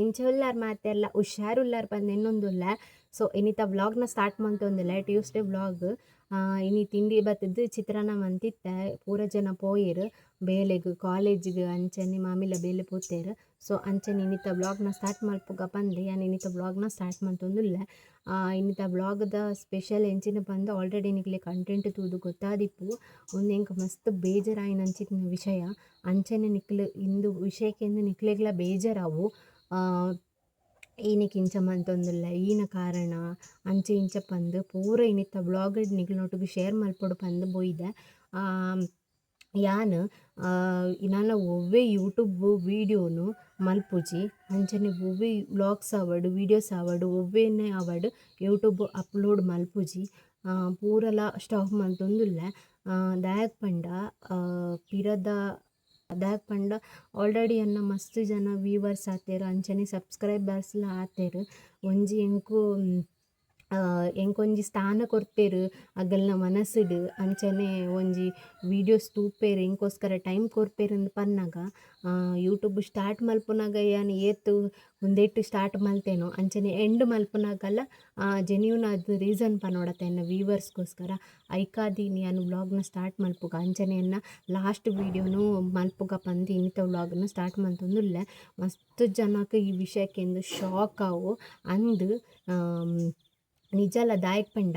ಎಂಚೊಲ್ಲಾರ್ ಮಾತೆಲ್ಲ ಹುಷಾರುಲ್ಲಾರ್ ಬಂದು ಇನ್ನೊಂದುಲ್ಲ ಸೊ ಇನ್ನಿತ ವ್ಲಾಗ್ನ ಸ್ಟಾರ್ಟ್ ಮಂತೊಂದಿಲ್ಲ ಟ್ಯೂಸ್ಡೇ ವ್ಲಾಗ್ ಇನಿ ತಿಂಡಿ ಬತ್ತದ್ದು ಚಿತ್ರಾನ್ನ ಮಂತಿತ್ತ ಪೂರ ಜನ ಪೋಯೆರ್, ಬೇಲೆಗ್ ಕಾಲೇಜ್ಗ್ ಅಂಚನೆ ಮಾಮಿಲ ಬೇಲೆ ಪೂತೇರು. ಸೊ ಅಂಚನೆ ಇನ್ನಿತ ವ್ಲಾಗ್ನ ಸ್ಟಾರ್ಟ್ ಮಲ್ಪುಗ ಬಂದು. ಯಾನ್ ಇನ್ನಿತ ವ್ಲಾಗ್ನ ಸ್ಟಾರ್ಟ್ ಮಂತೊಂದಿಲ್ಲ ಇನ್ನಿತ ವ್ಲಾಗ್ದ ಸ್ಪೆಷಲ್ ಎಂಚಿನ ಬಂದು ಆಲ್ರೆಡಿ ನಿಕ್ಲೆ ಕಂಟೆಂಟ್ ತೂದು ಗೊತ್ತಾದಿಪ್ಪು. ಒಂದು ಹೆಂಗೆ ಮಸ್ತ್ ಬೇಜಾರಾಯಿನ ಅಂಚಿತ್ತಿನ ವಿಷಯ. ಅಂಚನೆ ನಿಕ್ಲ, ಇಂದು ವಿಷಯಕ್ಕೆಂದು ನಿಕ್ಲೆಗ್ಲ ಬೇಜಾರಾವು ಏನಕ್ಕೆ ಇಂಚ ಮಂತೊಂದುಲ್ಲ ಈನ ಕಾರಣ, ಅಂಚೆ ಇಂಚ ಪಂದ್, ಪೂರ ಇನ್ನಿತ್ತ ವ್ಲಾಗ್ ನಿಕ್ಲನೊಟ್ಟಿಗೆ ಶೇರ್ ಮಲ್ಪೊಡು ಪಂದ್ ಬೊಯ್ದೆ. ಯಾನ್ ನನ ಒವ್ವೇ ಯೂಟ್ಯೂಬ್ ವೀಡಿಯೋನು ಮಲ್ಪುಜಿ, ಅಂಚನೆ ಒವ್ವೇ ವ್ಲಾಗ್ಸ್ ಆವಡ್ ವೀಡಿಯೋಸ್ ಆವಡ್ ಒವ್ವೇನೆ ಆವಡ್ ಯೂಟ್ಯೂಬ್ ಅಪ್ಲೋಡ್ ಮಲ್ಪುಜಿ. ಪೂರಲ ಸ್ಟಾಪ್ ಮಂತೊಂದುಲ್ಲೆ. ದಾಯಕ್ ಪಂಡ ಪಿರದ ದಾಯಕ್ ಪಂಡ ಆಲ್ರೆಡಿ ಎನ್ನ ಮಸ್ತ್ ಜನ ವ್ಯೂವರ್ಸ್ ಆತೆರ್. ಅಂಚನೆ ಸಬ್ಸ್ಕ್ರೈಬರ್ಸ್ಲ ಆತೆರ್. ಒಂಜಿ ಎಂಕು ಎಂಕೊಂಜಿ ಸ್ಥಾನ ಕೊರ್ಪೆರ್ ಅಗಲ್ನ ಮನಸ್ಸುಡು, ಅಂಚನೆ ಒಂಜಿ ವೀಡಿಯೋಸ್ ತೂಪೆರ್, ಎಂಕೋಸ್ಕರ ಟೈಮ್ ಕೊರ್ಪೆರ್ ಇಂದ್ ಪನ್ನಗ ಯೂಟ್ಯೂಬ್ ಸ್ಟಾರ್ಟ್ ಮಲ್ಪುನಗ ಯಾನ್ ಏತ್ ಉಂದೆಟ್ ಸ್ಟಾರ್ಟ್ ಮಲ್ತೆನೋ, ಅಂಚನೆ ಎಂಡ್ ಮಲ್ಪುನಗಲ ಜೆನ್ಯೂನ್ ಆದ್ ರೀಸನ್ ಪನೊಡತೆ ವೀವರ್ಸ್ಗೋಸ್ಕರ ಐಕಾದೀನಿ ಯಾನ್ ವ್ಲಾಗ್ನ ಸ್ಟಾರ್ಟ್ ಮಲ್ಪುಗ, ಅಂಚನೆ ಎನ್ನ ಲಾಸ್ಟ್ ವೀಡಿಯೋನು ಮಲ್ಪುಗ ಪಂದ್ ಇನ್ನಿತ ವ್ಲಾಗ್ನ ಸ್ಟಾರ್ಟ್ ಮಂತೊಂದುಲ್ಲೆ ಮಸ್ತ್ ಜನಕ್ ಈ ವಿಷಯಕ್ಕೆಂದು ಶಾಕ್ ಆವು, ಅಂದ್ ದಾಯಕ್ ಪಂಡ.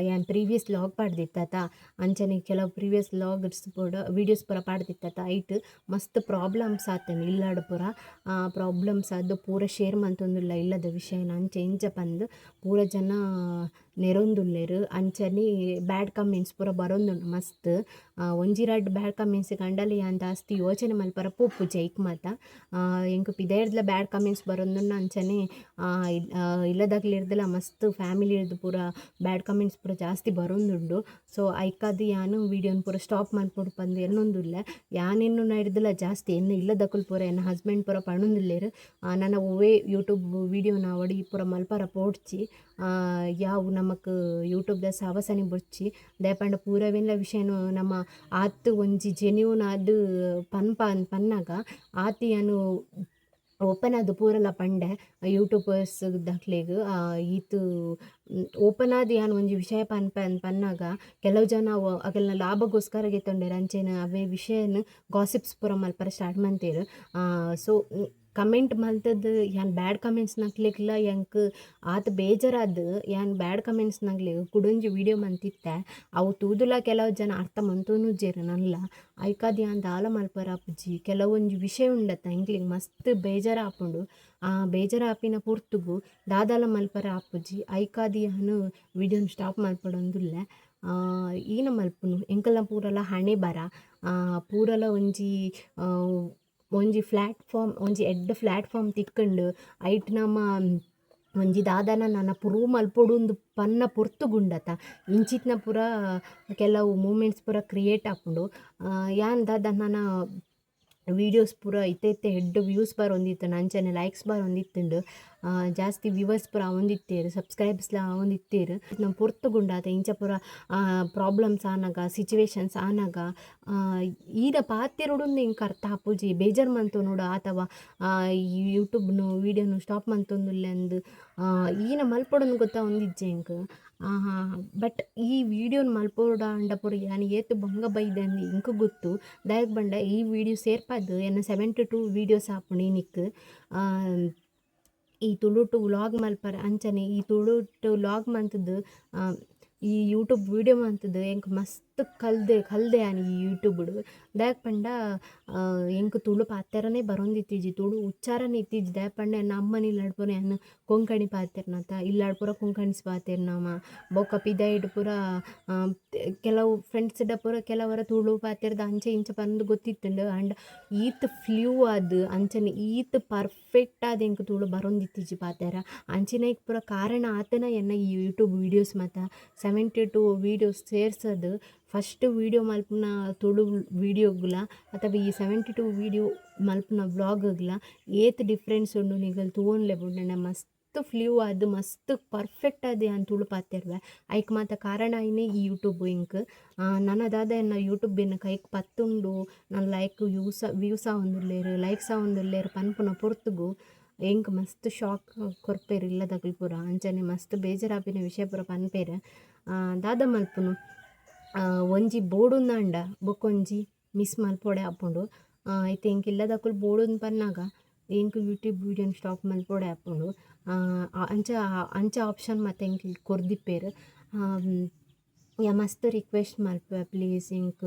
ಯಾನ್ ಪ್ರೀವಿಯಸ್ ಲಾಗ್ ಪಾಡ್ದಿತ್ತತ. ಅಂಚನೆ ಕೆಲವು ಪ್ರೀವಿಯಸ್ ಲಾಗ್ಸ್ ಪೂರ ವೀಡಿಯೋಸ್ ಪೂರ ಪಾಡ್ದಿತ್ತತ. ಐಟ್ ಮಸ್ತ್ ಪ್ರಾಬ್ಲಮ್ಸ್ ಆತೇನೆ ಇಲ್ಲಾಡ್ ಪೂರ. ಪ್ರಾಬ್ಲಮ್ಸ್ ಆದ್ ಪೂರ ಶೇರ್ ಮಂತೊಂದುಲ್ಲ ಇಲ್ಲದ ವಿಷಯನ ಅಂಚೆ ಇಂಚ ಪಂದ್ ಪೂರ ಜನ ನೆರೊಂದುಲ್ಲೆರ್ ಅಂಚನೆ ಬ್ಯಾಡ್ ಕಮೆಂಟ್ಸ್ ಪೂರ ಬರೊಂದುಂಡು ಮಸ್ತ್. ಒಂಜಿ ರಡ್ಡ್ ಬ್ಯಾಡ್ ಕಮೆಂಟ್ಸ್ ಕಂಡಲೆ ಯಾನ್ ದಾಸ್ತಿ ಯೋಚನೆ ಮಲ್ಪರ ಪೂಪು ಐಕ್ ಮಾತ. ಎಂಕ್ ಪಿದಾಯ್ಡ್ಲ ಬ್ಯಾಡ್ ಕಮೆಂಟ್ಸ್ ಬರೊಂದುಂಡು ಅಂಚನೆ ಇಲ್ಲದಾಗ್ಲಿರ್ದಲ ಮಸ್ತ್ ಫ್ಯಾಮಿಲಿರ್ದ್ ಪೂರ ಬ್ಯಾಡ್ ಕಮೆಂಟ್ಸ್ ಪೂರ ಜಾಸ್ತಿ ಬರೊಂದುಂಡು. ಸೊ, ಐಕಾದ್ ಯಾನ್ ವೀಡಿಯೋನ್ ಪೂರ ಸ್ಟಾಪ್ ಮಲ್ಪೊಡು ಪಂದ್ ಯಾನೇನು ಯಾನೆನ್ನು ಇರ್ದಲ್ಲ ಜಾಸ್ತಿ ಎನ್ನ ಇಲ್ಲದಕುಲು ಪೂರ ಎನ್ನ ಹಸ್ಬೆಂಡ್ ಪೂರ ಪಣೊಂದುಲ್ಲೆರ್. ನನ್ನ ಒವ್ವೇ ಯೂಟ್ಯೂಬ್ ವೀಡಿಯೋನ ಒಡಿ ಪೂರ ಮಲ್ಪರ ಪೋಡ್ಚಿ. ಯಾವ್ ನಮಕ್ ಯೂಟ್ಯೂಬ್ದ ಸವಸನೆ ಬೊಚ್ಚಿ ದಾಯೆ ಪೂರವೆಲ್ಲ ವಿಷಯನು ನಮ್ಮ ಆತ್ ಒಂಜಿ ಜೆನ್ಯೂನ್ ಆದ್ ಪನ್ಪ ಪನ್ನಗ ಆತಿ ಯಾನ್ ಓಪನ್ ಆದ್ ಪೂರಲ ಪಂಡೆ ಯೂಟ್ಯೂಬರ್ಸ್ ದಕ್ಲೆಗ್ ಈತು ಓಪನ್ ಆದ ಯಾನ್ ಒಂಜಿ ವಿಷಯ ಪನ್ಪ ಪನ್ನಾಗ, ಕೆಲವು ಜನ ಅಗಲ್ನ ಲಾಭಗೋಸ್ಕರ ಗೆತ್ತೊಂಡೆರ್ ಅಂಚೆನ ಅವೇ ವಿಷಯನ ಗಾಸಿಪ್ಸ್ ಪೂರ ಮಲ್ಪರ ಸ್ಟಾರ್ಟ್ ಮಂತೆರ್. ಸೊ ಕಮೆಂಟ್ ಮಲ್ತದ್ದು ಯಾನ್ ಬ್ಯಾಡ್ ಕಮೆಂಟ್ಸ್ ನಕ್ಲೆಗ್ಲ ಎಂಕ್ ಆತ ಬೇಜಾರಾದ, ಯಾನ್ ಬ್ಯಾಡ್ ಕಮೆಂಟ್ಸ್ ನಗ್ಲಿ ಕುಡಂಜಿ ವೀಡಿಯೋ ಮಂತಿತ್ತೆ, ಅವು ತೂದುಲ ಕೆಲವು ಜನ ಅರ್ಥ ಮಂತೊನುಜೆರ್ ನನ್ಲ ಐಕಾದ ಯಾನ್ ದಾಲ ಮಲ್ಪರ ಆಪುಜಿ ಕೆಲವೊಂದು ವಿಷಯ ಉಂಡತ್ತ ಹೆಂಗ್ಲಿಂಗ್ ಮಸ್ತ್ ಬೇಜಾರ ಆಪುಂಡು. ಆ ಬೇಜಾರ ಆಪಿನ ಪೂರ್ತುಗು ದಾದಾಲ ಮಲ್ಪರ ಆಪುಜಿ ಐಕಾದಿ ಏನು ವಿಡಿಯೋನ ಸ್ಟಾಪ್ ಮಲ್ಪಡೊಂದುಲ್ಲೆ. ಈನ ಮಲ್ಪುನು ಎಂಕಲ್ಲ ಪೂರಲ ಹಣೆ ಬರ ಪೂರಲ ಒಂಜಿ ಒಂಜಿ ಫ್ಲಾಟ್ಫಾರ್ಮ್, ಒಂಜಿ ಎಡ್ಡೆ ಫ್ಲಾಟ್ಫಾರ್ಮ್ ತಿಕ್ಕುಂಡು, ಐಟ್ ನಮ ಒಂಜಿ ದಾದಾನ ನನ ಪುರೂ ಮಲ್ಪೊಡುಂದು ಪನ್ನ ಪೊರ್ತುಗುಂಡತ ಇಂಚಿತ್ನ ಪೂರ, ಕೆಲವು ಮೂಮೆಂಟ್ಸ್ ಪೂರ ಕ್ರಿಯೇಟ್ ಆಪುಂಡು. ಯಾನ್ ದಾದ ನನ ವೀಡಿಯೋಸ್ ಪೂರ ಇತ್ತೆ ಇತ್ತೆ ಹೆಡ್ ವ್ಯೂಸ್ ಬಾರ್ ಒಂದಿತ್ತು. ನನ್ನ ಚಾನೆಲ್ ಲೈಕ್ಸ್ ಬಾರ್ ಒಂದಿತ್ತುಂಡು. ಜಾಸ್ತಿ ವ್ಯೂವರ್ಸ್ ಪೂರ ಆವೊಂದಿತ್ತೆರ್ ಸಬ್ಸ್ಕ್ರೈಬರ್ಸ್ಲ ಆವೊಂದಿತ್ತೆರ್ ನಮ ಪೊರ್ತುಗುಂಡಾತ ಇಂಚ ಪೂರ ಪ್ರಾಬ್ಲಮ್ಸ್ ಆನಗ ಸಿಚುವೇಶನ್ಸ್ ಆನಗ ಈದ ಪಾತೆರೊಡುಂದು ಎಂಕ್ ಅರ್ಥ ಆಪುಜಿ. ಬೇಜಾರ್ ಮಂತೊನೊಡು ಆತವ ಯೂಟ್ಯೂಬ್ನು ವೀಡಿಯೋನು ಸ್ಟಾಪ್ ಮಂತೊಂದುಲ್ಲೆ ಆ, ಈನ ಮಲ್ಪೊಡೊಂದು ಗೊತ್ತಾ ಒಂದಿಜ್ಜೆ ಬಟ್ ಈ ವೀಡಿಯೋನ್ ಮಲ್ಪೊಡ ಆಂಡ ಪೂರ ಯಾನ್ ಏತ್ ಬಂಗ ಬೈದೆ ಅಂದ್ ಎಂಕ್ ಗೊತ್ತು. ದಾಯಕ್ ಪಂಡ ಈ ವೀಡಿಯೋ ಸೇರ್ಪದ್ ಎನ್ನ ಸೆವೆಂಟಿ ಟೂ ವೀಡಿಯೋಸ್ ಆಪುಂಡು ಆ, ಈ ತುಳುಟು ವ್ಲಾಗ್ ಮಲ್ಪರೆ ಅಂಚನೆ, ಈ ತುಳುಟು ವ್ಲಾಗ್ ಮಂತುದು ಈ ಯೂಟ್ಯೂಬ್ ವೀಡಿಯೋ ಮಂತುದು, ಎಂಕ್ ಮಸ್ತ್ ಕಲ್ದೆ ಕಲ್ದೆ ಆನಿ ಈ ಯೂಟ್ಯೂಬ್ಡು ದಾಯಕ್ ಪಂಡ ಎಂಕ್ ತುಳು ಪಾತೆರನೆ ಬರೊಂದಿತ್ತಿಜಿ ತುಳು ಉಚ್ಚಾರನೆ ಇತ್ತಿಜಿ ದಾಯೆ ಪಂಡ ಎನ್ನ ಅಮ್ಮನ ಇಲ್ಲಾಡ್ ಪೂರ ಎನ್ನ ಕೊಂಕಣಿ ಪಾತೆರ್ನತ ಇಲ್ಲಾಡ್ ಪೂರ ಕೊಂಕಣಿಸ್ ಪಾತೆರ್ ನಮ. ಬೊಕ ಪಿದಾಯ್ಡ್ ಪೂರ ಕೆಲವು ಫ್ರೆಂಡ್ಸ್ ಡ ಪೂರ ಕೆಲವರ ತುಳು ಪಾತೆರ್ದ ಅಂಚೆ ಇಂಚ ಪಂದ್ ಗೊತ್ತಿತ್ತುಂಡು. ಆಂಡ್ ಈತ್ ಫ್ಲೂ ಆದ್, ಅಂಚನೆ ಈತ್ ಪರ್ಫೆಕ್ಟ್ ಆದ್ ಎಂಕ್ ತುಳು ಬರೊಂದಿತ್ತಿಜಿ ಪಾತೆರ ಅಂಚಿನೈಕ್ ಪೂರ ಕಾರಣ ಆತನ ಎನ್ನ ಈ ಯೂಟ್ಯೂಬ್ ವೀಡಿಯೋಸ್ ಮಾತ ಸೆವೆಂಟಿ ಟೂ ವೀಡಿಯೋಸ್ ಸೇರ್ಸದ್ ಫಸ್ಟ್ ವೀಡಿಯೋ ಮಲ್ಪುನ ತುಳು ವೀಡಿಯೋಗ್ಲ ಅಥವಾ ಈ ಸೆವೆಂಟಿ ಟೂ ವೀಡಿಯೋ ಮಲ್ಪುನ ವ್ಲಾಗ್ಗ್ಲ ಏತ್ ಡಿಫ್ರೆನ್ಸ್ ಉಂಡು ನಿಗಲ್ ತೂವೊನ್ಲೆ ಬುಡ್ಂಡ ಮಸ್ತ್ ಫ್ಲೂ ಅದು ಮಸ್ತ್ ಪರ್ಫೆಕ್ಟ್ ಅದು ಅಂತ ತುಳು ಪಾತೆರ್ವೆ ಐಕ್ ಮಾತ ಕಾರಣ ಏನೇ ಈ ಯೂಟ್ಯೂಬ್ ಇಂಕ್. ನನ ದಾದ ಎನ್ನ ಯೂಟ್ಯೂಬ್ ಇನ್ನು ಕೈಕ್ ಪತ್ತುಂಡು ನನ್ನ like views views likes likes ಆವೊಂದುಲ್ಲೆರ್ ಪನ್ಪುನ ಪೊರ್ತುಗು ಎಂಕ್ ಮಸ್ತ್ ಶಾಕ್ ಕೊರ್ಪೆರ್ ಇಲ್ಲದಕ್ಲ್ ಪೂರ. ಅಂಚನೆ ಮಸ್ತ್ ಬೇಜಾರಾಪಿನ ವಿಷಯ ಪೂರ ಪನ್ಪೇರು. ದಾದ ಮಲ್ಪುನು. ಒಂಜಿ ಬೋಡುಂದಾಂಡ ಬೊಕೊಂಜಿ ಮಿಸ್ ಮಲ್ಪೊಡೆ ಆಪುಂಡು ಐತೆ ಎಂಕ್ ಇಲ್ಲದಕ್ಕುಲು ಬೋಡುಂದ್ ಪನ್ನಾಗ ಎಂಕ್ ಯೂಟ್ಯೂಬ್ ವೀಡಿಯೋನ್ ಸ್ಟಾಪ್ ಮಲ್ಪೊಡೆ ಆಪುಂಡು ಅಂಚ ಅಂಚ ಆಪ್ಷನ್ ಮತ್ತೆ ಎಂಕ್ ಕೊರ್ದಿಪ್ಪೆರ್. ಯಾ ಮಸ್ತ್ ರಿಕ್ವೆಸ್ಟ್ ಮಲ್ಪ ಪ್ಲೀಸ್ ಇಂಕ್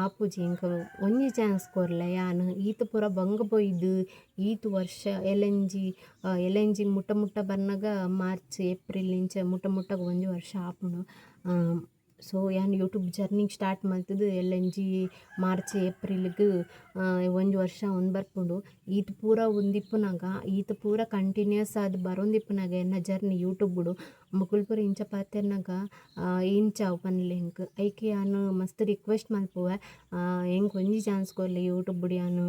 ಆಪುಜಿ ಒಂಜಿ ಚಾನ್ಸ್ ಕೊರ್ಲೆ. ಯಾನ್ ಈತ್ ಪೂರ ಬಂಗ ಬೊಯ್ದು ಈತ್ ವರ್ಷ ಎಲ್ ಎಂಜಿ ಎಲೆಂಜಿ ಮುಟ್ಟ ಮುಟ್ಟ ಬನ್ನಗ ಮಾರ್ಚ್, ಏಪ್ರಿಲ್ ಇಂಚ ಮುಟ್ಟ ಮುಟ್ಟಗ ಒಂಜಿ ವರ್ಷ ಆಪುಂಡು. ಸೊ ಏನು ಯೂಟ್ಯೂಬ್ ಜರ್ನಿಗೆ ಸ್ಟಾರ್ಟ್ ಮಲ್ತುದು ಎಲೆಂಜಿ ಮಾರ್ಚ್ ಏಪ್ರಿಲ್ಗೆ ಒಂದು ವರ್ಷ ಒಂದು ಬರ್ಕೊಂಡು ಈತ ಪೂರ ಒಂದಿಪ್ಪನಾಗ ಈತ ಪೂರ ಕಂಟಿನ್ಯೂಸ್ ಅದು ಬರೋಂದಿಪ್ಪನಾಗ ಎನ್ನ ಜರ್ನಿ ಯೂಟ್ಯೂಬ್ಡು ಮುಕುಲ್ಪುರ ಇಂಚ ಪಾತೆರ್ನಗ ಇಂಚ ಓಪನ್ ಲಿಂಕ್ ಐಕೆ ಯಾನ್ ಮಸ್ತ್ ರಿಕ್ವೆಸ್ಟ್ ಮಲ್ಪುವೆ ಹೆಂಗೆ ಒಂಜಿ ಚಾನ್ಸ್ ಯೂಟ್ಯೂಬ್ ಬಿಡಿ ಏನು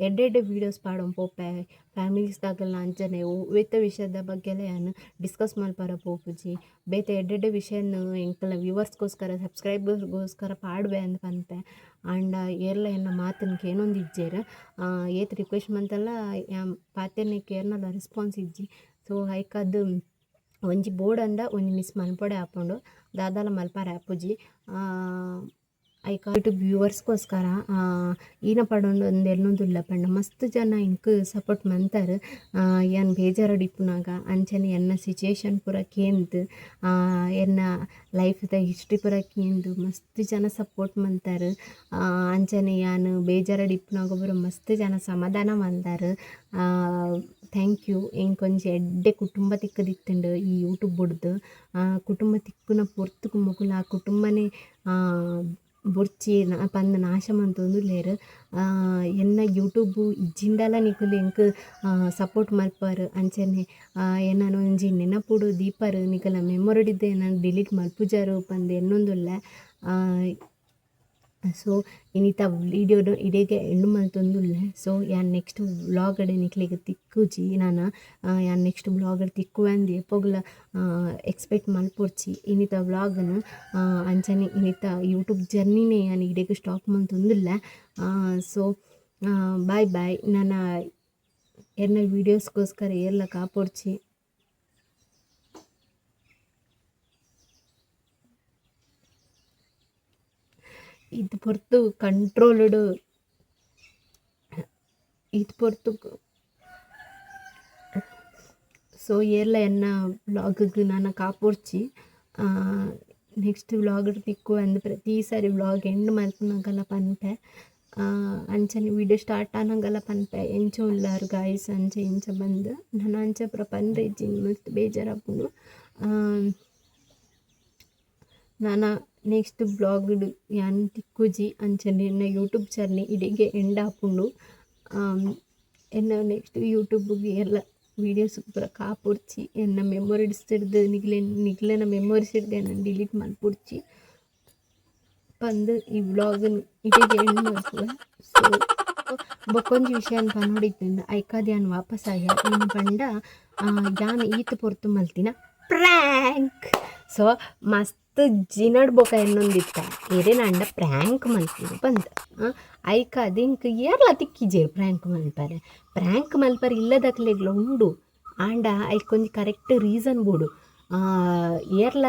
ಎಡ್ಡೆಡ್ಡೆ ವೀಡಿಯೋಸ್ ಪಾಡೋಂ ಪೋಪೆ ಫ್ಯಾಮಿಲೀಸ್ದಾಗಲ ಅಂಚನೆ ವಿತ್ತ ವಿಷಯದ ಬಗ್ಗೆಲ ಏನು ಡಿಸ್ಕಸ್ ಮಲ್ಪರ ಪೋಪುಜಿ ಬೇತೆ ಎಡ್ಡೆಡ್ಡೆ ವಿಷಯನ್ ಎಂಕಲ್ಲ ವ್ಯೂವರ್ಸ್ಗೋಸ್ಕರ ಸಬ್ಸ್ಕ್ರೈಬರ್ಸ್ಗೋಸ್ಕರ ಪಾಡುವೆ ಅಂತಂತೆ ಪನ್ಪೆ ಆಂಡ ಏರ್ಲ ಎನ್ನ ಮಾತನ್ಕೆ ಏನೊಂದು ಇಜ್ಜೆರ್ ಏತ್ ರಿಕ್ವೆಸ್ಟ್ ಮಂತಲ್ಲ ಪಾತೆರ್ನೆ ಕೇರ್ನಲ್ಲ ರೆಸ್ಪಾನ್ಸ್ ಇಜ್ಜಿ ಸೊ ಐಕದ್ ಒಂಜಿ ಬೋರ್ಡ್ ಅಂದ ಒಂಜಿ ಮಿಸ್ ಮಲ್ಪೊಡೆ ಆಪುಂಡು ದಾದಾಲ ಮಲ್ಪಾರೆ ಆಪುಜಿ ಐಕ ಯೂಟ್ಯೂಬ್ ವ್ಯೂವರ್ಸ್ಗೋಸ್ಕರ ಈನ ಪಡೊಂಡು ಒಂದು ಎಲ್ಲೊಂದುಲ್ಲ ಪಂಡ ಮಸ್ತ್ ಜನ ಇಂಕ್ ಸಪೋರ್ಟ್ ಮಂತರ್ ಯಾನ್ ಬೇಜಾರಡಿಪ್ಪುನಾಗ, ಅಂಚನೆ ಎನ್ನ ಸಿಚುಯೇಷನ್ ಪೂರ ಕೇಂದ್ ಎನ್ನ ಲೈಫ್ದ ಹಿಸ್ಟ್ರಿ ಪೂರ ಕೇಂದ್ ಮಸ್ತ್ ಜನ ಸಪೋರ್ಟ್ ಮಂತಾರ ಅಂಚನೆ ಯಾನ್ ಬೇಜಾರಡಿಪ್ಪುನಾಗ ಒಬ್ಬರು ಮಸ್ತ್ ಜನ ಸಮಾಧಾನ ಮಂದಾರ್ ಥ್ಯಾಂಕ್ ಯು ಎಂಕೊಂಜಿ ಎಡ್ಡೆ ಕುಟುಂಬ ತಿಕ್ಕದಿತ್ತುಂಡು ಈ ಯೂಟ್ಯೂಬ್ ಬುಡ್ದು. ಕುಟುಂಬ ತಿಕ್ಕುನ ಪೊರ್ತುಗು ಮೊಗುಲು ಆ ಕುಟುಂಬನೇ ಬೊರ್ಚಿ ಪಂದ್ ನಾಶ ಮಂತೊಂದುಲ್ಲೆರ್ ಎನ್ನ ಯೂಟ್ಯೂಬ್ ಇಜ್ಜಿಂಡಲ ನಿಕುಲು ಎಂಕ್ ಸಪೋರ್ಟ್ ಮಲ್ಪರ್ ಅಂಚನೆ. ಎನ್ನನ ಒಂಜಿ ನೆನಪುಡು ದೀಪರ್ ನಿಕಲ್ನ ಮೆಮೊರಿಡಿದ್ದೆ ನಾನು ಡಿಲೀಟ್ ಮಲ್ಪುಜಾರು ಪಂದ್ ಎನ್ನೊಂದುಲ್ಲೆ. ಸೊ ಇನ್ನಿತ ವಿಡಿಯೋಡ್ ಇಡೆಗೆ ಎಂಡ್ ಮಂತೊಂದುಲ್ಲೆ ಸೊ ಯಾನ್ ನೆಕ್ಸ್ಟ್ ವ್ಲಾಗಡೆ ನಿಕ್ಲೆಗ್ ತಿಕ್ಕುಜಿ ನಾನ ಯಾನ್ ನೆಕ್ಸ್ಟ್ ವ್ಲಾಗಡ್ ತಿಕ್ಕುವೆ ಅಂದ್ ಎಪ್ಪೊಗ್ಲ ಎಕ್ಸ್ಪೆಕ್ಟ್ ಮಲ್ಪೊಡ್ಚಿ. ಇನ್ನಿತ ವ್ಲಾಗನು ಅಂಚನೆ ಇನ್ನಿತ ಯೂಟ್ಯೂಬ್ ಜರ್ನಿನೇ ಯಾನ್ ಇಡೆಗ್ ಸ್ಟಾಪ್ ಮಂತೊಂದುಲ್ಲೆ ಸೊ ಬಾಯ್ ಬಾಯ್ ನನ್ನ ಎರಡನೇ ವೀಡಿಯೋಸ್ಗೋಸ್ಕರ ಏರ್ಲ ಕಾಪೊಡ್ಚಿ. ಇದು ಪೊರ್ತು ಕಂಟ್ರೋಲ್ಡ್ ಇದು ಪೊರ್ತು ಸೊ ಏರ್ಲ ಎನ್ನ ವ್ಲಾಗ್ಗ್ ನಾನು ಕಾಪೊಡ್ಚಿ ನೆಕ್ಸ್ಟ್ ವ್ಲಾಗ್ ತಿಕ್ಕು ಅಂದ್ ಪ್ರತಿ ಸಾರಿ ವ್ಲಾಗ್ ಎಂಡ್ ಮಲ್ಪುನಗಲ ಪನ್ಪೆ ಆ, ಅಂಚನೆ ವಿಡಿಯೋ ಸ್ಟಾರ್ಟ್ ಆನಂಗಲ ಪನ್ಪೆ ಎಂಚ ಉಲ್ಲಾರು ಗಾಯ್ಸ್ ಅಂಚ ಇಂಚ ಬಂದ್ ನಾನು ಅಂಚ ಪೂರ ಪನ್ರೆ ಇಜ್ಜಿಂಗ್ ಮಸ್ತ್ ಬೇಜಾರಾಪುಂಡು ಆ, ನಾನ ನೆಕ್ಸ್ಟ್ ಬ್ಲಾಗ್ಡ್ ಯಾನ್ ತಿಕ್ಕುಜಿ ಅಂಚನೆ ಎನ್ನ ಯೂಟ್ಯೂಬ್ ಜರ್ನಿ ಇಡಿಗೆ ಎಂಡ್ ಆಪುಂಡು ಆಮ್, ಎನ್ನ ನೆಕ್ಸ್ಟ್ ಯೂಟ್ಯೂಬ್ಗೆ ಎಲ್ಲ ವೀಡಿಯೋಸ್ ಪೂರ ಕಾಪುರ್ಚಿ ಎನ್ನ ಮೆಮೊರೀಸ್ ಹಿಡ್ದು ನಿಗ್ಲೆ ನಿಗ್ಲೆನ ಮೆಮೊರೀಸ್ ಹಿಡ್ದು ನಾನು ಡಿಲೀಟ್ ಮಲ್ಪುಡ್ಚಿ ಬಂದು ಈ ವ್ಲಾಗ್ ಇಡೆಗೆ ಎಂಡ್ ಮಲ್ಪುವೆ ಸೊ ಬೊಕೊಂಜಿ ವಿಷಯನ್ ಪನ್ನೋಡಿದ್ದಿಂದ ಐಕಾದ್ ಯಾನ್ ವಾಪಸ್ ಆಗ ಪಂಡ ಆ, ಯಾನ್ ಈತ್ ಪೊರ್ತು ಮಲ್ತಿನ? ಪ್ರ್ಯಾಂಕ್ ಸೊ ಮಸ್ತ್ ಜಿನಡ್ ಬೊಕ ಇನ್ನೊಂದಿತ್ತ. ಏರೇ ನಂಡ ಪ್ರ್ಯಾಂಕ್ ಬಂತ ಬಂದ. ಐಕ ಇಂಕ್ ಏರ್ಲ ತಿಕ್ಕಿಜೇರು ಪ್ರ್ಯಾಂಕ್ ಮಲ್ಪರೆ? ಪ್ರ್ಯಾಂಕ್ ಮಲ್ಪರೆ ಇಲ್ಲದಕ್ಲೆಗ್ಲ ಉಂಡು. ಆಂಡ ಐಕೊಂಜಿ ಕರೆಕ್ಟ್ ರೀಸನ್ ಬೋಡು. ಏರ್ಲ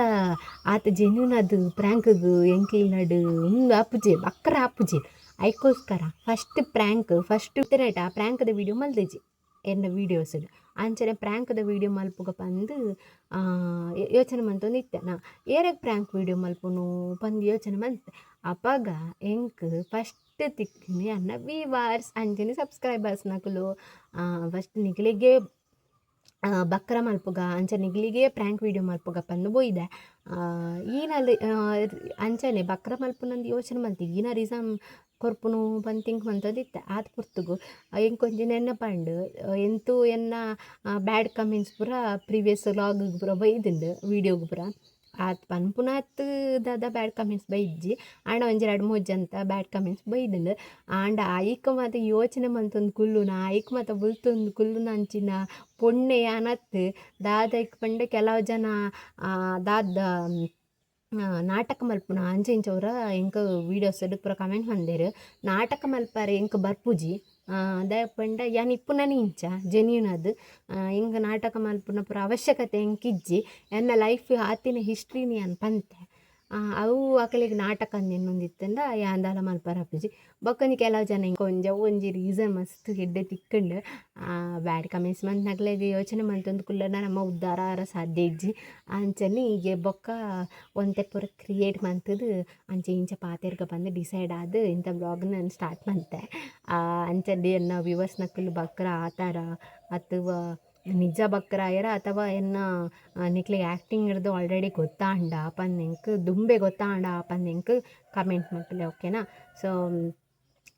ಆತ ಜೆನ್ಯೂನ್ ಅದು ಪ್ರ್ಯಾಂಕ್ಗೆ ಎಂಕ್ಲಿನಡ್ ಉಂದು ಅಪ್ಪುಜೆ ಅಕ್ಕರ ಆಪುಜೆ. ಐಕೋಸ್ಕರ ಫಸ್ಟ್ ಪ್ರ್ಯಾಂಕ್ ಫಸ್ಟ್ ತಿರೇಟ ಆ ಪ್ರ್ಯಾಂಕ್ದ ವಿಡಿಯೋ ಮಲ್ದೇಜಿ. ಎನ್ನ ವೀಡಿಯೋಸ್ ಅಂಚನೆ ಪ್ರ್ಯಾಂಕ್ದ ವಿಡಿಯೋ ಮಲ್ಪುಗ ಪಂದ್ ಆ, ಯೋ- ಯೋಚನೆ ಮಂತೊಂದು ಇತ್ತೆ. ನಾ ಏರೆಗ್ ಪ್ರ್ಯಾಂಕ್ ವಿಡಿಯೋ ಮಲ್ಪುನು ಪಂದ್ ಯೋಚನೆ ಮಲ್ತೆ ಅಪಾಗ ಎಂಕ್ ಫಸ್ಟ್ ತಿಕ್ಕಿನಿ ಅನ್ನ ವಿವಾರ್ಸ್ ಅಂಚನೆ ಸಬ್ಸ್ಕ್ರೈಬರ್ಸ್ ನಕುಲು ಫಸ್ಟ್ ನಿಕ್ಲೆಗೆ ಆ, ಬಕ್ರ ಮಲ್ಪುಗ ಅಂಚ ನಿಗ್ಲಿಗೆ ಪ್ರ್ಯಾಂಕ್ ವಿಡಿಯೋ ಮಲ್ಪುಗ ಪಂದು ಬೋಯ್ದೆ. ಈನಲ್ಲಿ ಅಂಚನೆ ಬಕ್ರ ಮಲ್ಪುನಂದು ಯೋಚನೆ ಮಲ್ತಿ ಈನ ರೀಸನ್ ಕೊರ್ಪುನು ಪಂದ್ ತಿಂಕ್ ಮಂತದಿತ್ತೆ. ಆತ್ ಪುರ್ತುಗು ಎಂಕೊಂಜಿ ನೆನಪಂಡ್ ಎಂತೂ ಎನ್ನ ಬ್ಯಾಡ್ ಕಮೆಂಟ್ಸ್ ಪೂರ ಪ್ರೀವಿಯಸ್ ವ್ಲಾಗ್ ಪೂರ ಬೈದುಂಡು ವೀಡಿಯೋಗ್ ಪೂರ. ಆತ್ ಪನ್ಪುನಾತ್ ದಾದ ಬ್ಯಾಡ್ ಕಮೆಂಟ್ಸ್ ಬೈಜ್ಜಿ ಆಂಡ ಒಂಜಿ ಎರಡು ಮೂಜ್ ಅಂತ ಬ್ಯಾಡ್ ಕಮೆಂಟ್ಸ್ ಬೈದುಂಡು ಆಂಡ ಐಕ್ ಮಾತ ಯೋಚನೆ ಮಂತೊಂದು ಕುಲ್ಲುನ ಐಕ್ ಮಾತ ಬುಲ್ತೊಂದು ಕುಲ್ಲುನ ಅಂಚಿನ ಪೊಣ್ಣೆ ಅನತ್ ದಾದೈಕ್ ಪಂಡ ಕೆಲವು ಜನ ದಾದ ನಾಟಕ ಮಲ್ಪುನ ಅಂಚ ಇಂಚ ಅವ್ರ ಎಂಕ್ ವೀಡಿಯೋಸ್ ಪೂರ ಕಮೆಂಟ್ ಮಂದೆರ್ ನಾಟಕ ಮಲ್ಪಾರೆ ಎಂಕ್ ಬರ್ಪುಜಿ. ದಾಯೆ ಪಂಡ ಯಾನ್ ಇಪ್ಪುನನಿ ಇಂಚ ಜೆನ್ಯೂನ್ ಅದು. ಹಿಂಗೆ ನಾಟಕ ಮಲ್ಪುನ ಪೂರ ಅವಶ್ಯಕತೆ ಎಂಕಿಜ್ಜಿ ಎನ್ನ ಲೈಫ್ ಆತಿನ ಹಿಸ್ಟ್ರಿನಿ ಯಾನ್ ಪಂತೆ. ಅವು ಅಕಲಿಗೆ ನಾಟಕ ಅಂದೆನ್ನೊಂದಿತ್ತಂದ ಯಾಂದಾಲ ಮಲ್ಪರ ಅಪ್ಪುಜಿ. ಬೊಕ್ಕಂಜಿ ಕೆಲವು ಜನ ಕೊಂಜ ಒಂಜಿ ರೀಸನ್ ಮಸ್ತ್ ಹಿಡ್ಡೆ ತಿಕ್ಕಂಡು ಬ್ಯಾಡ್ ಕಮೆಂಟ್ಸ್ ಮಂತ್ ನಕ್ಲೆಗ್ ಯೋಚನೆ ಮಂತೊಂದು ಕುಲ್ಲನ ನಮ್ಮ ಉದ್ಧಾರ ಆರ ಸಾಧ್ಯ ಇಜ್ಜಿ. ಅಂಚನೆ ಈಗ ಬೊಕ್ಕ ಒಂತೆ ಪೂರ ಕ್ರಿಯೇಟ್ ಮಂತದು, ಅಂಚೆ ಇಂಚ ಪಾತೆರ್ಗ ಬಂದು ಡಿಸೈಡ್ ಆದ್ ಇಂಥ ಬ್ಲಾಗ್ ನಾನು ಸ್ಟಾರ್ಟ್ ಮಂತೆ. ಅಂಚೆ ಎನ್ನ ವ್ಯೂವರ್ಸ್ ನಕ್ಕಲು ಬಕ್ರ, ಆತಾರ ಅಥವಾ ನಿಜ ಬಕ್ರಾಯರ ಅಥವಾ ಎನ್ನ ನಿಕ್ಲಿ ಆ್ಯಕ್ಟಿಂಗ್ ಇರೋದು ಆಲ್ರೆಡಿ ಗೊತ್ತಾಂಡ ಎಂಕ್ ದುಂಬೆ ಗೊತ್ತಾಂಡ ಎಂಕ್ ಕಮೆಂಟ್ ಮಲ್ಪಲೆ ಓಕೆನಾ ಸೊ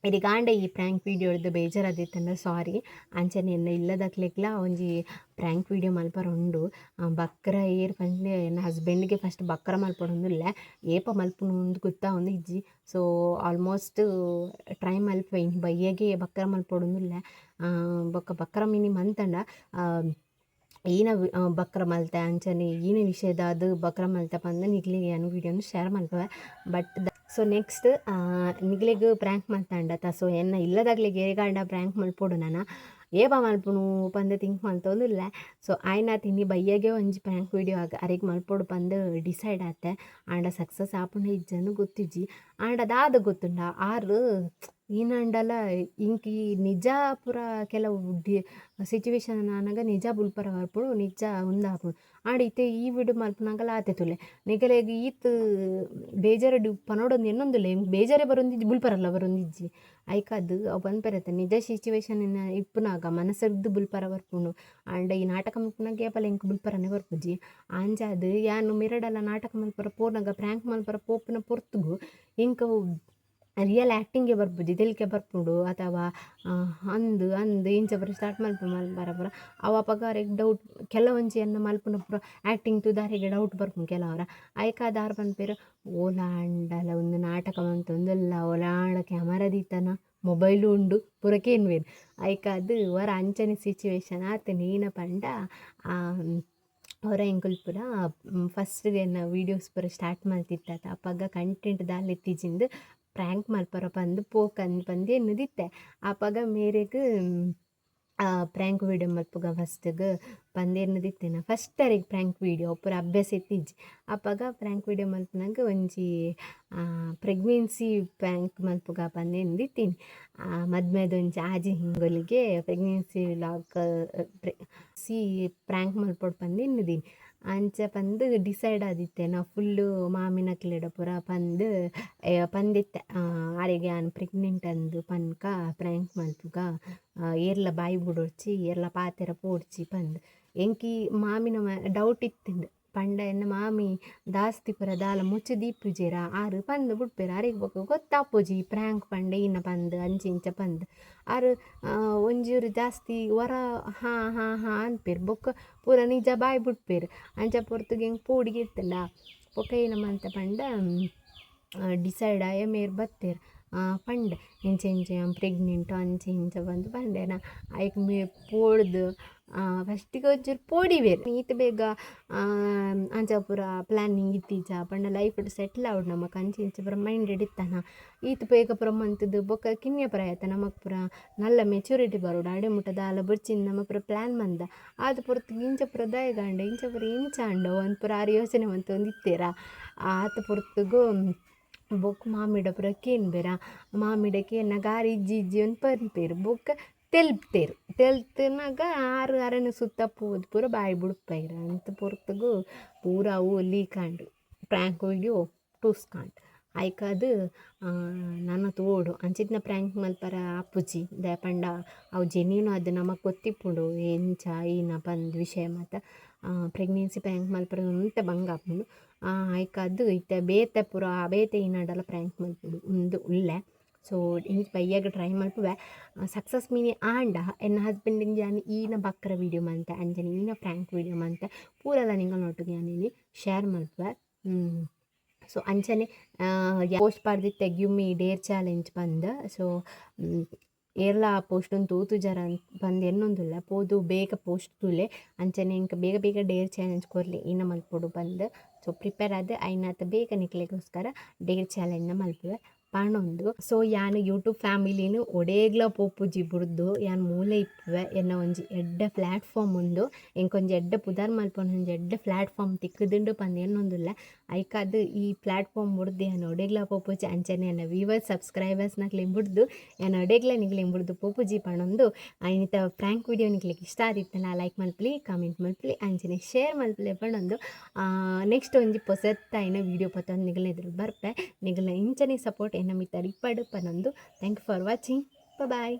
ಇದಿಗಾಂಡ ಈ ಪ್ರ್ಯಾಂಕ್ ವೀಡಿಯೋ ಹಿಡ್ದು ಬೇಜಾರಾದಿತ್ತಂದ್ರೆ ಸಾರಿ ಅಂಚನೆ ಎನ್ನ ಇಲ್ಲದಕ್ಲೆಗ್ಲ ಒಂಜಿ ಪ್ರ್ಯಾಂಕ್ ವೀಡಿಯೋ ಮಲ್ಪರ ಉಂಡು ಬಕ್ರ ಏರ್ ಪಂಡೆ ಎನ್ನ ಹಸ್ಬೆಂಡ್ಗೆ ಫಸ್ಟ್ ಬಕ್ರ ಮಲ್ಪೊಡೊಂದುಲ್ಲ ಏಪ ಮಲ್ಪುನು ಒಂದು ಗೊತ್ತಾ ಒಂದು ಇಜ್ಜಿ. ಸೊ ಆಲ್ಮೋಸ್ಟ್ ಟ್ರೈ ಮಲ್ಪ ಬಯ್ಯಗೆ ಬಕ್ರ ಮಲ್ಪೊಡೊಂದುಲ್ಲ. ಬಕ್ಕ ಬಕ್ರ ಮಿನಿ ಮಂತಂಡ ಏನ ಬಕ್ರ ಮಲ್ತೆ ಅಂಚನೆ ಈನ ವಿಷಯದ ಅದು ಬಕ್ರ ಮಲ್ತೆ ಪಂದ ನಿಗ್ಲಿಗೆ ಏನು ವೀಡಿಯೋನು ಶೇರ್ ಮಲ್ಪವೆ. ಬಟ್ ಸೊ ನೆಕ್ಸ್ಟ್ ನಿಗ್ಲಿಗೆ ಪ್ರ್ಯಾಂಕ್ ಮಲ್ತಂಡತ ಸೊ ಎನ್ನ ಇಲ್ಲದಾಗ್ಲಿಗೆ ಏಗಾಂಡ ಪ್ರ್ಯಾಂಕ್ ಮಲ್ಪೊಡು ನಾನು. ಏಪ ಮಲ್ಪುನು ಪಂದ ತಿಂಕ್ ಮಲ್ತೊಂದುಲ್ಲ ಸೊ ಆಯ್ನ ತಿಂಡಿ ಬೈಯಾಗೆ ಒಂಜಿ ಪ್ರ್ಯಾಂಕ್ ವೀಡಿಯೋ ಆಗ ಅರೆಗ್ ಮಲ್ಪೊಡು ಪಂದ್ ಡಿಸೈಡ್ ಆತೆ. ಆಂಡ ಸಕ್ಸಸ್ ಆಪುಂಡ ಇಜ್ಜನು ಗೊತ್ತಿಜ್ಜಿ. ಆಂಡ ಅದಾದ ಗೊತ್ತುಂಡ ಆರು ಈನಂಡಲ ಇಂಕಿ ನಿಜ ಪೂರ ಕೆಲವು ಡಿ ಸಿಚುವೇಶನ್ ಆನಾಗ ನಿಜ ಬುಲ್ಪರ ಬರ್ಪುಡು ನಿಜ ಉಂದಾಪುಡು ಆಂಡ ಇತ್ತೆ ಈ ವಿಡಿಯೋ ಮಲ್ಪನಾಗಲ ಆತೆ ತುಲೆ. ನಿಗಲೆಗ್ ಈತ್ ಬೇಜಾರು ಡು ಪನೋಡೊಂದು ಎನ್ನೊಂದುಲ್ಲೆ. ಬೇಜಾರೇ ಬರೊಂದಿಜ್ಜಿ ಬುಲ್ಪರಲ್ಲ ಬರೊಂದಿಜ್ಜಿ ಐಕಾದ್ ಅವು ಬಂದ್ಪರತ್ತೆ, ನಿಜ ಸಿಚುವೇಶನ್ ಇಪ್ಪುನಾಗ ಮನಸ್ಸರ್ದು ಬುಲ್ಪರ ಬರ್ಪುಂಡು ಆಂಡ ಈ ನಾಟಕ ಮಲ್ಪನಾಗ ಏಪಲ ಇಂಕ್ ಬುಲ್ಪರನೆ ಬರ್ಪುಜಿ ಆಂಜಾದ್, ಯಾನು ಮಿರಡಲ ನಾಟಕ ಮಲ್ಪರ ಪೋನಾಗ ಪ್ರ್ಯಾಂಕ್ ಮಲ್ಪರ ಪೋಪುನ ಪೊರ್ತುಗು ಇಂಕ ರಿಯಲ್ ಆ್ಯಕ್ಟಿಂಗ್ಗೆ ಬರ್ಬೋದು ಇದೆಲ್ಕೆ ಬರ್ಪುಂಡು ಅಥವಾ ಆ, ಅಂದು ಅಂದು ಇಂಚ ಬರ ಸ್ಟಾರ್ಟ್ ಮಲ್ಪ ಮಲ್ಪರ ಪೂರ ಅವ ಪಗಾರಿಗೆ ಡೌಟ್ ಕೆಲವೊಂಜಿ ಅನ್ನ ಮಲ್ಪುನ ಪುರ ಆ್ಯಕ್ಟಿಂಗ್ ತುದಾರಿಗೆ ಡೌಟ್ ಬರ್ಪುಂಡು ಕೆಲವರ. ಐಕಾದ ಆರು ಬಂದ್ಪೇರು ಓಲಾಂಡಲ ಒಂದು ನಾಟಕ ಒಂದಲ್ಲ ಓಲಾಂಡ ಕ್ಯಾಮರಾ ದೀತನ ಮೊಬೈಲ್ ಉಂಡು ಪುರಕೇನು ಬೇರು ಐಕಾದು ವರ ಅಂಚನೆ ಸಿಚುವೇಶನ್ ಆತ ನೀನ ಪಂಡ ಅವರ ಎಂಕುಲ್ ಪೂರ ಫಸ್ಟ್ ಎನ್ನ ವೀಡಿಯೋಸ್ ಪೂರ ಸ್ಟಾರ್ಟ್ ಮಾಡ್ತಿತ್ತ ಅಪ್ಪಾಗ ಕಂಟೆಂಟ್ ದಾಲೆತ್ತಿಜಿಂದು ಪ್ರ್ಯಾಂಕ್ ಮಲ್ಪರ ಬಂದು ಪೋಕನ್ ಪಂದು ಎನ್ನುದಿತ್ತೆ. ಆಪಾಗ ಮೇರೆಗ್ ಪ್ರ್ಯಾಂಕ್ ವೀಡಿಯೋ ಮಲ್ಪುಗ ಫಸ್ಟ್ಗ್ ಪಂದು ನಾ ಫಸ್ಟ್ ಅರಿಗೆ ಪ್ರ್ಯಾಂಕ್ ವೀಡಿಯೋ ಪೂರ ಅಭ್ಯಾಸ ಇತ್ತಿಜ್ಜಿ ಅಪ್ಪಾಗ ಪ್ರ್ಯಾಂಕ್ ವೀಡಿಯೋ ಮಲ್ಪನಾಗ ಒಂಜಿ ಪ್ರೆಗ್ನೆನ್ಸಿ ಪ್ರ್ಯಾಂಕ್ ಮಲ್ಪುಗ ಪಂದು ಮದ್ಮೇದ ಮದ್ಮೆದೊಂಜಿ ಆಜಿ ಹಿಂಗೊಲಿಗೆ ಪ್ರೆಗ್ನೆನ್ಸಿ ಲಾಕ್ ಸಿ ಪ್ರ್ಯಾಂಕ್ ಮಲ್ಪೊಡು ಪಂದು ಎನ್ನುದೀನಿ. ಅಂಚ ಪಂದು ಡಿಸೈಡ್ ಆದಿತ್ತೆ. ನಾ ಫುಲ್ಲು ಮಾಮಿನ ಕ್ಲೆಡ ಪೂರ ಪಂದು ಪಂದಿತ್ತೆ. ಆರೆಗೆ ಆನ್ ಪ್ರೆಗ್ನೆಂಟ್ ಅಂದು ಪನ್ಕ ಪ್ರ್ಯಾಂಕ್ ಮಂತುಗ ಏರ್ಲ ಬಾಯಿ ಬುಡೊಡ್ಚಿ, ಏರ್ಲ ಪಾತೆರ ಪೋಡ್ಚಿ ಪಂದ್. ಎಂಕಿ ಮಾಮಿನ ಡೌಟ್ ಇತ್ತಿಂದು. ಪಂಡ ಎನ್ನ ಮಾಮಿ ದಾಸ್ತಿ ಪುರ ದಾಲ ಮುಚ್ಚು ದೀಪುಜೇರ ಆರು ಪಂದ್ ಬುಡ್ಪೇರ ಅರೆಗ್ ಬೊಕ ಗೊತ್ತಾಪುಜಿ ಪ್ರ್ಯಾಂಕ್ ಪಂಡ ಇನ್ನ ಪಂದ್ ಅಂಚಿ ಇಂಚ ಪಂದ್ ಆರು ಆ, ಒಂಜೂರು ಜಾಸ್ತಿ ಹೊರ ಹಾಂ ಹಾಂ ಹಾಂ ಅನ್ಪೇರು ಬೊಕ್ಕ ಪೂರ ನಿಜ ಬಾಯಿ ಬಿಟ್ಪೇರು ಅಂಚ ಪೊರ್ತುಗೆ ಹೆಂಗೆ ಪೋಡಿಗೆ ಇರ್ತಲ್ಲ ಬೊಕ್ಕ ಏನಮ್ಮಂತ ಪಂಡ ಡಿಸೈಡ್ ಆಯ ಮೇರ್ ಬತ್ತೇರು ಪಂಡ ಇಂಚೆ ಇಂಚೆ ಪ್ರೆಗ್ನೆಂಟು ಅಂಚೆ ಇಂಚೆ ಬಂದು ಪಂಡೆನ ಐಕ್ ಮೇ ಪೋಡ್ದು ಫಸ್ಟಿಗೆ ಒಂಚೂರು ಪೋಡಿವೇರು ಈತ ಬೇಗ ಅಂಚ ಪೂರ ಪ್ಲ್ಯಾನಿಂಗ್ ಇತ್ತೀಚ ಪಂಡ ಲೈಫ್ ಸೆಟ್ಲ್ ಆವಡ್ ನಮಕ್ ಅಂಚಿ ಇಂಚೆ ಮೈಂಡೆಡ್ ಇತ್ತನ ಈತ ಬೇಗ ಪೂರ ಬೊಕ್ಕ ಕಿನ್ಯ ಪುರ ಆಯ್ತ ನಮಕ್ ಪೂರ ನಲ್ಲ ಮೆಚುರಿಟಿ ಬರೋಡು ಅಡೆ ಮುಟ್ಟದ ಅಲ್ಲ ಬುಡ್ಚಿಂದ ನಮ ಪೂರ ಪ್ಲ್ಯಾನ್ ಬಂದ ಆದ ಪೊರ್ತು ಇಂಚ ಪೂರ ದಯಗಂಡ, ಇಂಚ ಪೂರ ಇಂಚ ಅಂಡ ಒಂದು ಪೂರ ಆರು ಯೋಚನೆ ಮಂತ ಒಂದು ಇತ್ತೀರ. ಆತ ಪೊರ್ತುಗು ಬೊಕ್ ಮಾಮಿಡ ಪುರ ಕೇನ್ ಬೇರ. ಮಾಮಿಡ ಕೇನ ಗಾರಿ ಇಜ್ಜಿ ಇಜ್ಜಿ ಒಂದು ಪನ್ಪೇರು ಬೊಕ್ಕ ತೆಲ್ಪ್ತೇರು. ತೆಲ್ತಿನಾಗ ಆರು ಅರನ ಸುತ್ತ ಪೋದು ಪೂರ ಬಾಯಿ ಬುಡ್ಪೈರ ಅಂತ ಪೊರ್ತಗು ಪೂರ ಅವು ಲೀಕಾಂಡು ಪ್ರ್ಯಾಂಕ್ ಹೋಗಿ ಟೂಸ್ಕಾಂಡ್ ಆಯ್ಕದು ನನ್ನ ತೋಡು, ಅಂಚಿತ್ನ ಪ್ರ್ಯಾಂಕ್ ಮಲ್ಪರ ಅಪ್ಪುಜಿ, ದಯಪಂಡ ಅವು ಜೆನ್ಯೂನು ಅದು ನಮಗೆ ಗೊತ್ತಿಪ್ಪುಂಡು. ಎಂಚ ಈನ ಪಂದ್ ವಿಷಯ ಮತ್ತು ಪ್ರೆಗ್ನೆನ್ಸಿ ಪ್ರ್ಯಾಂಕ್ ಮಲ್ಪರ ಉಂತ ಬಂಗ ಆಪುಂಡು ಇತ್ತ ಬೇತೆ ಪೂರ ಬೇತೆ ಈನಾಡಲ ಪ್ರ್ಯಾಂಕ್ ಮಲ್ಪುಡು. ಉಂದು ಉಲ್ಲೆ. ಸೊ ಇಂಚ ಬಯ್ಯಾಗ ಟ್ರೈ ಮಲ್ಪುವೆ ಸಕ್ಸಸ್ ಮೀನಿ ಆಂಡ ಎನ್ನ ಹಸ್ಬೆಂಡಿನ ಜಾನಿ ಈನ ಬಕ್ಕರ ವೀಡಿಯೋ ಮಂತೆ ಅಂಜನಿ ಈನ ಫ್ರ್ಯಾಂಕ್ ವೀಡಿಯೋ ಮಂತೆ ಪೂರೆಲ್ಲ ನಿಂಗೆ ನೋಟಿಗೆ ಯಾನಿನಿ ಶೇರ್ ಮಲ್ಪುವೆ ಸೊ ಅಂಚನೆ ಪೋಸ್ಟ್ ಪಾಡ್ದು ತೆಗ್ಯುಮ್ಮಿ ಡೇರ್ ಚಾಲೆಂಜ್ ಬಂದ ಸೊ ಏರ್ಲ ಪೋಸ್ಟ್ ಒಂದು ತೂತು ಜರ ಬಂದು ಎನ್ನೊಂದುಲ್ಲ ಪೋದು ಬೇಗ ಪೋಸ್ಟ್ ತುಲೆ ಅಂಚನೆ ಇಂಕ ಬೇಗ ಬೇಗ ಡೇರ್ ಚಾಲೆಂಜ್ ಕೊರ್ಲಿ ಇನ್ನ ಮಲ್ಪೊಡು ಬಂದು ಸೊ ಪ್ರಿಪೇರ್ ಆದ ಐನಾತ ಬೇಗ ನಿಕ್ಲಿಗೋಸ್ಕರ ಡೇರ್ ಚಾಲೆಂಜ್ನ ಮಲ್ಪುವೆ ಪಾಣೊಂದು ಸೊ ಯಾನ್ ಯೂಟ್ಯೂಬ್ ಫ್ಯಾಮಿಲಿನು ಒಡೇಗ್ಲ ಪೋಪುಜಿ ಬುಡ್ದು ಯಾನ್ ಮೂಲೆ ಇಪ್ಪುವೆ ಎನ್ನ ಒಂಜಿ ಎಡ್ಡ ಪ್ಲಾಟ್ಫಾರ್ಮ್ ಉಂದು ಎಂಕೊಂಜಿ ಎಡ್ಡ ಪುದಾರ್ ಮಲ್ಪೊನ ಒಂಜಿ ಎಡ್ಡ ಪ್ಲಾಟ್ಫಾರ್ಮ್ ತಿಕ್ಕುದುಂಡು ಪಂದ್ ಏನೊಂದಿಲ್ಲ ಐಕಾದ್ ಈ ಪ್ಲಾಟ್ಫಾರ್ಮ್ ಬುಡ್ದು ಯಾನ್ ಒಡೆಗ್ಲ ಪೋಪುಜಿ ಅಂಚನೆ ಎನ್ನ ವ್ಯೂವರ್ಸ್ ಸಬ್ಸ್ಕ್ರೈಬರ್ಸ್ ನಕ್ಲೆನ್ ಬುಡ್ದು ಯಾನ್ ಒಡೇಗ್ಲ ನಿಗ್ಲಿ ಬುಡ್ದು ಪೋಪುಜಿ ಪಣೊಂದು. ಐನಿತ ಪ್ರ್ಯಾಂಕ್ ವಿಡಿಯೋ ನಿಗ್ಲಿಕ್ಕೆ ಇಷ್ಟ ಆದಿತ್ತಲ್ಲ ಲೈಕ್ ಮಲ್ಪಲಿ ಕಮೆಂಟ್ ಮಲ್ಪಲಿ ಅಂಚನೆ ಶೇರ್ ಮಲ್ಪಲಿ ಪಣೊಂದು. ನೆಕ್ಸ್ಟ್ ಒಂಜಿ ಪೊಸತ್ತಾಯಿನ ವಿಡಿಯೋ ಪತ್ತೊಂದು ನಿಗಲ ಎದುರು ಬರ್ಪೆ. ನಿಗ್ಲ ಇಂಚನೆ ಸಪೋರ್ಟ್ ಎನ್ನ ಮಿತ್ತ ಇಪ್ಪಡು ಪನೊಂದು thank you for watching bye